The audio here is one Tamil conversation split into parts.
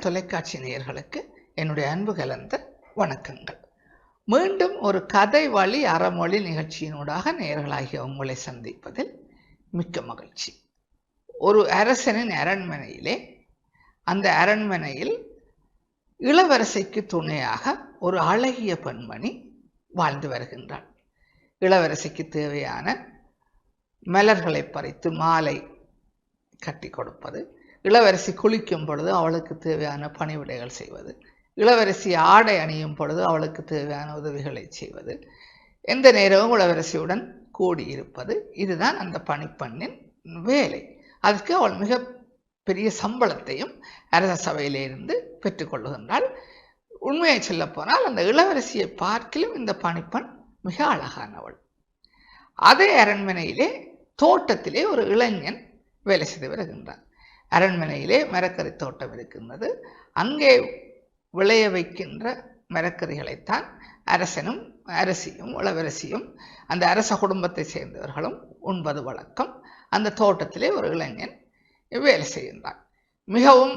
தொலைக்காட்சி நேயர்களுக்கு என்னுடைய அன்பு கலந்த வணக்கங்கள். மீண்டும் ஒரு கதை வழி அறமொழி நிகழ்ச்சியினூடாக நேயர்களாகிய உங்களை சந்திப்பதில் மிக்க மகிழ்ச்சி. ஒரு அரசனின் அரண்மனையிலே அந்த அரண்மனையில் இளவரசிக்கு துணையாக ஒரு அழகிய பெண்மணி வாழ்ந்து வருகின்றாள். இளவரசிக்கு தேவையான மலர்களை பறித்து மாலை கட்டி கொடுப்பது இளவரசி குளிக்கும் பொழுது அவளுக்கு தேவையான பணிவிடைகள் செய்வது. இளவரசி ஆடை அணியும் பொழுது அவளுக்கு தேவையான உதவிகளை செய்வது. எந்த நேரமும் இளவரசியுடன் கூடியிருப்பது. இதுதான் அந்த பணிப்பெண்ணின் வேலை. அதுக்கு அவள் மிக பெரிய சம்பளத்தையும் அரச சபையிலிருந்து பெற்றுக்கொள்ளுகின்றாள் உண்மையை சொல்ல போனால் அந்த இளவரசியை பார்க்கிலும் இந்த பணிப்பெண் மிக அழகானவள். அதே அரண்மனையிலே தோட்டத்திலே ஒரு இளைஞன் வேலை செய்து வருகின்றான். அரண்மனையிலே மரக்கறி தோட்டம் இருக்கின்றது. அங்கே விளைய வைக்கின்ற மரக்கறிகளைத்தான் அரசனும் அரசியும் இளவரசியும் அந்த அரச குடும்பத்தை சேர்ந்தவர்களும் உண்பது வழக்கம். அந்த தோட்டத்திலே ஒரு இளைஞன் வேலை செய்கின்றான். மிகவும்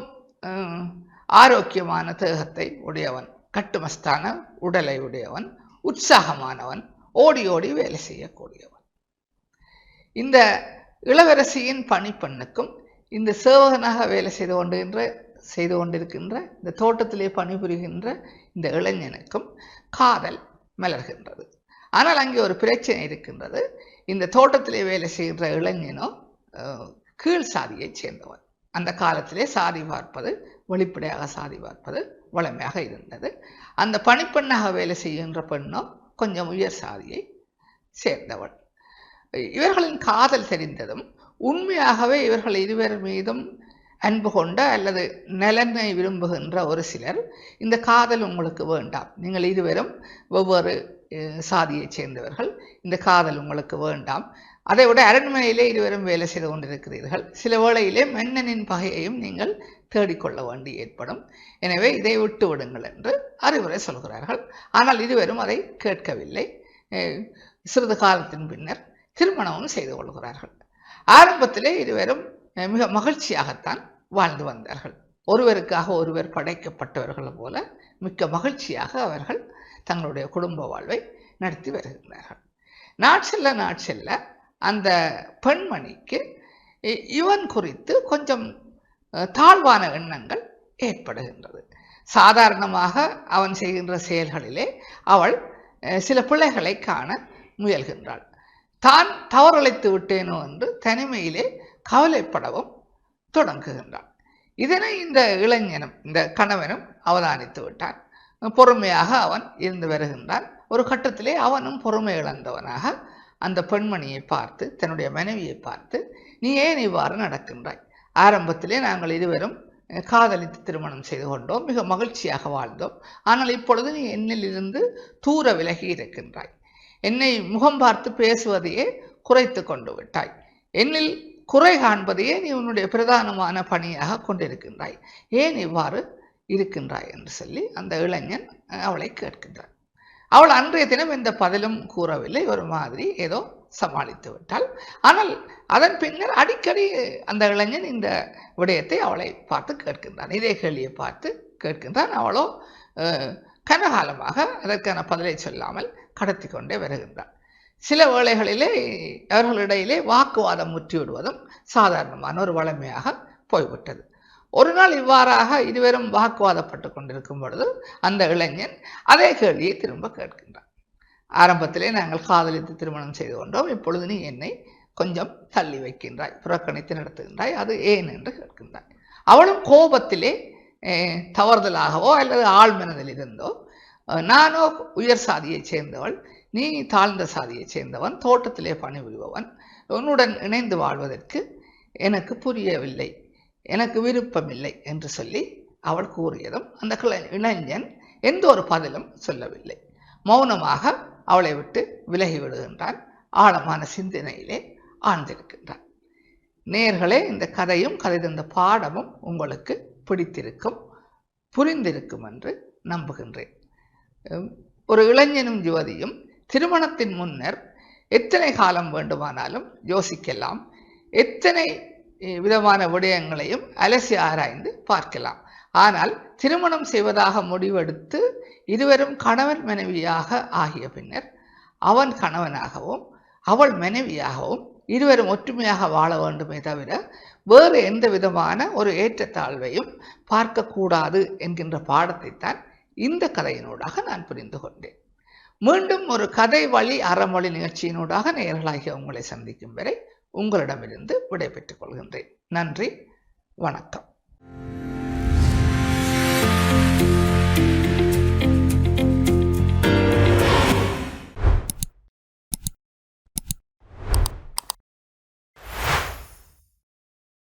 ஆரோக்கியமான தேகத்தை உடையவன் கட்டுமஸ்தான உடலை உடையவன் உற்சாகமானவன் ஓடி ஓடி வேலை செய்யக்கூடியவன். இந்த இளவரசியின் பணிப்பெண்ணுக்கும் இந்த சேவகனாக வேலை செய்து கொண்டுகின்ற செய்து கொண்டிருக்கின்ற இந்த தோட்டத்திலே பணிபுரிகின்ற இந்த இளைஞனுக்கும் காதல் மலர்கின்றது. ஆனால் அங்கே ஒரு பிரச்சனை இருக்கின்றது. இந்த தோட்டத்திலே வேலை செய்கின்ற இளைஞனோ கீழ் சாதியைச் சேர்ந்தவன். அந்த காலத்திலே சாதி பார்ப்பது வெளிப்படையாக சாதி பார்ப்பது வளமையாக இருந்தது. அந்த பணிப்பெண்ணாக வேலை செய்கின்ற பெண்ணோ கொஞ்சம் உயர் சாதியை சேர்ந்தவள். இவர்களின் காதல் தெரிந்ததும் உண்மையாகவே இவர்கள் இருவர் மீதும் அன்பு கொண்ட அல்லது நலனை விரும்புகின்ற ஒரு சிலர் இந்த காதல் உங்களுக்கு வேண்டாம். நீங்கள் இருவரும் வெவ்வேறு சாதியைச் சேர்ந்தவர்கள். இந்த காதல் உங்களுக்கு வேண்டாம். அதை விட அரண்மனையிலே இருவரும் வேலை செய்து கொண்டிருக்கிறீர்கள். சில வேளையிலே மன்னனின் பகையையும் நீங்கள் தேடிக்கொள்ள வேண்டி ஏற்படும். எனவே இதை விட்டு விடுங்கள் என்று அறிவுரை சொல்கிறார்கள். ஆனால் இருவரும் அதை கேட்கவில்லை. சிறிது காலத்தின் பின்னர் திருமணமும் செய்து கொள்கிறார்கள். ஆரம்பத்திலே இருவரும் மிக மகிழ்ச்சியாகத்தான் வாழ்ந்து வந்தார்கள். ஒருவருக்காக ஒருவர் படைக்கப்பட்டவர்கள் போல மிக்க மகிழ்ச்சியாக அவர்கள் தங்களுடைய குடும்ப வாழ்வை நடத்தி வருகின்றார்கள். நாட்செல்ல நாட்செல்ல அந்த பெண்மணிக்கு இ- இவன் குறித்து கொஞ்சம் தாழ்வான எண்ணங்கள் ஏற்படுகின்றது. சாதாரணமாக அவன் செய்கின்ற செயல்களிலே அவள் சில பிள்ளைகளை காண முயல்கின்றாள். தான் தவறழைத்து விட்டேனோ என்று தனிமையிலே கவலைப்படவும் தொடங்குகின்றான். இதனை இந்த இளைஞனும் இந்த கணவனும் அவதானித்து விட்டான். பொறுமையாக அவன் இருந்து வருகின்றான். ஒரு கட்டத்திலே அவனும் பொறுமை இழந்தவனாக அந்த பெண்மணியை பார்த்து தன்னுடைய மனைவியை பார்த்து நீ ஏன் இவ்வாறு நடக்கின்றாய்? ஆரம்பத்திலே நாங்கள் இருவரும் காதலித்து திருமணம் செய்து கொண்டோம். மிக மகிழ்ச்சியாக வாழ்ந்தோம். ஆனால் இப்பொழுது நீ என்னில் இருந்து தூர விலகி இருக்கின்றாய். என்னை முகம் பார்த்து பேசுவதையே குறைத்து கொண்டு விட்டாய். என்னில் குறை காண்பதையே நீ உன்னுடைய பிரதானமான பணியாக கொண்டிருக்கின்றாய். ஏன் இவ்வாறு இருக்கின்றாய் என்று சொல்லி அந்த இளைஞன் அவளை கேட்கின்றான். அவள் அன்றைய தினம் எந்த பதிலும் கூறவில்லை. ஒரு மாதிரி ஏதோ சமாளித்து விட்டாள். ஆனால் அதன் பின்னர் அடிக்கடி அந்த இளைஞன் இந்த விடயத்தை அவளை பார்த்து கேட்கின்றான். இதே கேள்வியை பார்த்து கேட்கின்றான். அவளோ கனகாலமாக அதற்கான பதிலை சொல்லாமல் கடத்தி கொண்டே வருகின்றார். சில வேளைகளிலே அவர்களிடையிலே வாக்குவாதம் முற்றிவிடுவதும் சாதாரணமான ஒரு வளமையாக போய்விட்டது. ஒரு நாள் இவ்வாறாக இருவரும் வாக்குவாதப்பட்டு கொண்டிருக்கும் பொழுது அந்த இளைஞன் அதே கேள்வியை திரும்ப கேட்கின்றான். ஆரம்பத்திலே நாங்கள் காதலித்து திருமணம் செய்து கொண்டோம். இப்பொழுது நீ என்னை கொஞ்சம் தள்ளி வைக்கின்றாய் புறக்கணித்து நடத்துகின்றாய் அது ஏன் என்று கேட்கின்றாய் அவளும் கோபத்திலே தவறுதலாகவோ அல்லது ஆழ்மனதில் இருந்தோ நானோ உயர் சாதியைச் சேர்ந்தவள் நீ தாழ்ந்த சாதியைச் சேர்ந்தவன் தோட்டத்திலே பணிபுரிபவன் உன்னுடன் இணைந்து வாழ்வதற்கு எனக்கு புரியவில்லை எனக்கு விருப்பமில்லை என்று சொல்லி அவள் கூறியதும் அந்த இளைஞன் எந்த ஒரு பதிலும் சொல்லவில்லை. மௌனமாக அவளை விட்டு விலகி விடுகின்றான். ஆழமான சிந்தனையிலே ஆழ்ந்திருக்கின்றான். நேர்களே இந்த கதையும் கதை தந்த பாடமும் உங்களுக்கு பிடித்திருக்கும் புரிந்திருக்கும் என்று நம்புகின்றேன். ஒரு இளைஞனும் யுவதியும் திருமணத்தின் முன்னர் எத்தனை காலம் வேண்டுமானாலும் யோசிக்கலாம். எத்தனை விதமான விடயங்களையும் அலசி ஆராய்ந்து பார்க்கலாம். ஆனால் திருமணம் செய்வதாக முடிவெடுத்து இருவரும் கணவன் மனைவியாக ஆகிய பின்னர் அவன் கணவனாகவும் அவள் மனைவியாகவும் இருவரும் ஒற்றுமையாக வாழ வேண்டுமே தவிர வேறு எந்த விதமான ஒரு ஏற்றத்தாழ்வையும் பார்க்கக்கூடாது என்கின்ற பாடத்தைத்தான் இந்த கதையினூடாக நான் புரிந்து கொண்டேன். மீண்டும் ஒரு கதை வழி அறமொழி நிகழ்ச்சியினூடாக நேயர்களாகிய உங்களை சந்திக்கும் வரை உங்களிடமிருந்து விடைபெற்றுக் கொள்கின்றேன். நன்றி வணக்கம்.